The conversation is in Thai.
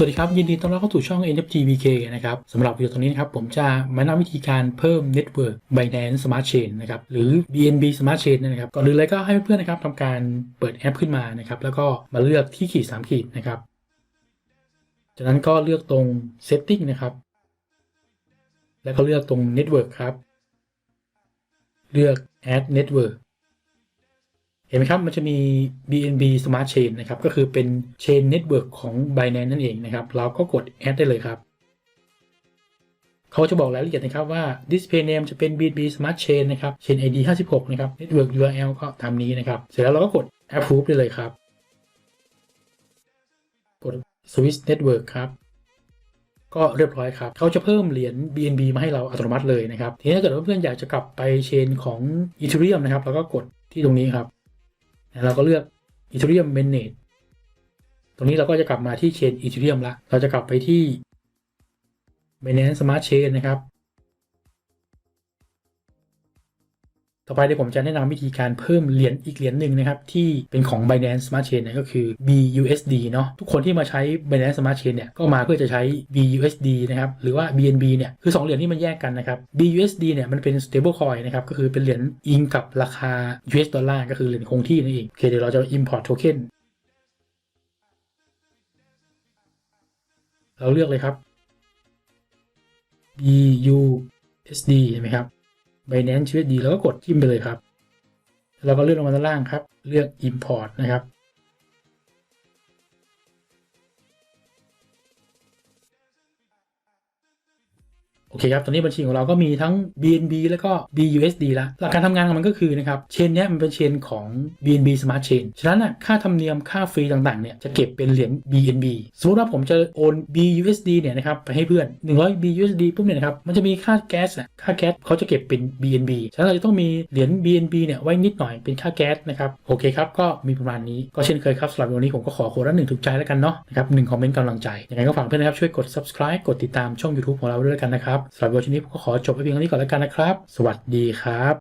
สวัสดีครับ ยินดีต้อนรับเข้าสู่ช่อง NFT BK นะครับสำหรับวิดีโอตรงนี้นะครับ ผมจะมาแนะนำวิธีการเพิ่ม Network Binance Smart Chain นะครับหรือ BNB Smart Chain นะครับก่อนอื่นเลยก็ให้เพื่อนๆนะครับทำการเปิดแอปขึ้นมานะครับแล้วก็มาเลือกที่ขีด 3 ขีดนะครับจากนั้นก็เลือกตรง Setting นะครับ แล้วก็เลือกตรง Network ครับ เลือก Add Network เห็นไหมครับ มันจะมี BNB Smart Chain นะครับ ก็คือเป็น Chain Network ของ Binance นั่นเองนะครับ เราก็กด Add ได้เลยครับ เขาจะบอกรายละเอียดนะครับว่า Display Name จะเป็น BNB Smart Chain นะครับ Chain ID 56 นะครับ Network URL ก็ตามนี้นะครับ เสร็จแล้วเราก็กด Approve ได้เลยครับ กด Switch Network ครับก็เรียบร้อยครับ เขาจะเพิ่มเหรียญ BNB มาให้เราอัตโนมัติเลยนะครับ ทีนี้ถ้าเกิดเพื่อนๆอยากจะกลับไปเชนของ Ethereum นะครับเราก็กดที่ตรงนี้ครับ เราก็เลือก Ethereum Mainnet ตรงนี้เราก็จะกลับมาที่เชน Ethereum ละ เราจะกลับไปที่ Binance Smart Chain นะครับ ต่อไปเดี๋ยวผมจะแนะนำวิธีการเพิ่มเหรียญอีกเหรียญหนึ่งนะครับที่เป็นของ Binance Smart Chain เนี่ยก็คือ BUSD เนาะทุกคนที่มาใช้ Binance Smart Chain เนี่ยก็มาเพื่อจะใช้ BUSD นะครับหรือว่า BNB เนี่ยคือ 2 เหรียญที่มันแยกกันนะครับ BUSD เนี่ยมันเป็น stable coin นะครับก็คือเป็นเหรียญอิงกับราคา US ดอลลาร์ก็คือเหรียญคงที่นั่นเองโอเคเดี๋ยวเราจะ import token เราเลือกเลยครับ BUSD เห็นไหมครับ Binance USD แล้วก็กดจิ้มไปเลยครับ แล้วก็เลื่อนลงมาด้านล่างครับ เลือก Import นะครับ โอเคครับ ตอนนี้บัญชีของเราก็มีทั้ง BNB แล้วก็ BUSD ละหลักการทำงานของมันก็คือนะครับ เชนนี้มันเป็นเชนของ BNB Smart Chain ฉะนั้นอะค่าธรรมเนียมค่าฟรีต่างๆเนี่ยจะเก็บเป็นเหรียญ BNB สมมติว่าผมจะโอน BUSD เนี่ยนะครับไปให้เพื่อน 100 BUSD ปุ๊บเนี่ยนะครับมันจะมีค่าแก๊สอะค่าแก๊สเขาจะเก็บเป็น BNB ฉะนั้นเราจะต้องมีเหรียญ BNB เนี่ยไว้นิดหน่อยเป็นค่าแก๊สนะครับโอเคครับก็มีประมาณนี้ก็เช่นเคยครับสำหรับวันนี้ผมก็ขอโค้ดละหนึ่งถูกใจแล้วกันเนาะนะครับหนึ่งคอมเมนต์กำลังใจยังไงก็ฝากเพื่อนนะครับช่วยกด subscribe กดติดตามช่อง YouTube ของเราด้วยกันนะครับสำหรับวันนี้ผมก็ขอจบไปเพียงเท่านี้ก่อนแล้วกันนะครับ สวัสดีครับ